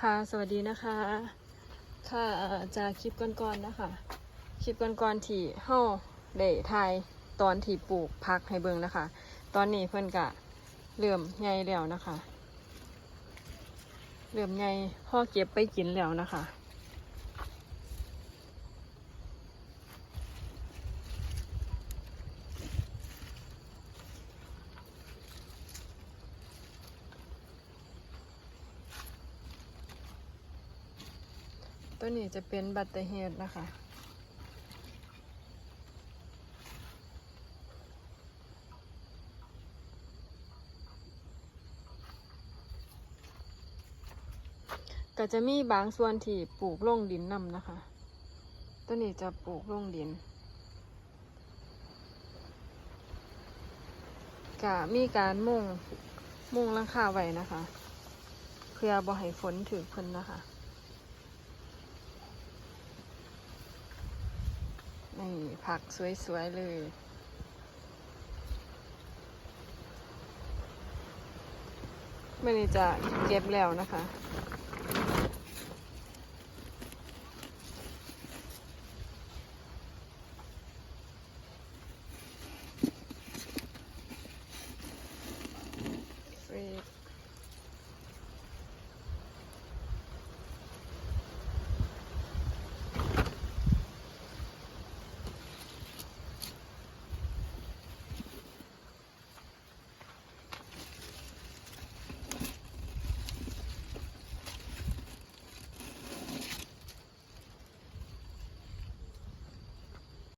ค่ะ สวัสดีนะคะ ค่ะจากคลิปก่อนๆนะคะ คลิปก่อนๆที่เฮาเดทไทยตอนที่ปลูกพักให้เบิ่งนะคะ ตอนนี้เพื่อนกะเริ่มใหญ่แล้วนะคะ เริ่มใหญ่พ่อเก็บไปกินแล้วนะคะ ตัวนี้จะเป็นบัตเตอร์เฮดนะคะ ก็จะมีบางส่วนที่ปลูกลงดินนำนะคะ ตัวนี้จะปลูกลงดินก็มีการมุงมุงลังคาไว้นะคะ เพื่อบ่ให้ฝนถึงเพิ่นนะคะ นี่ผักสวย ๆ เลยไม่ได้จะเก็บแล้วนะคะ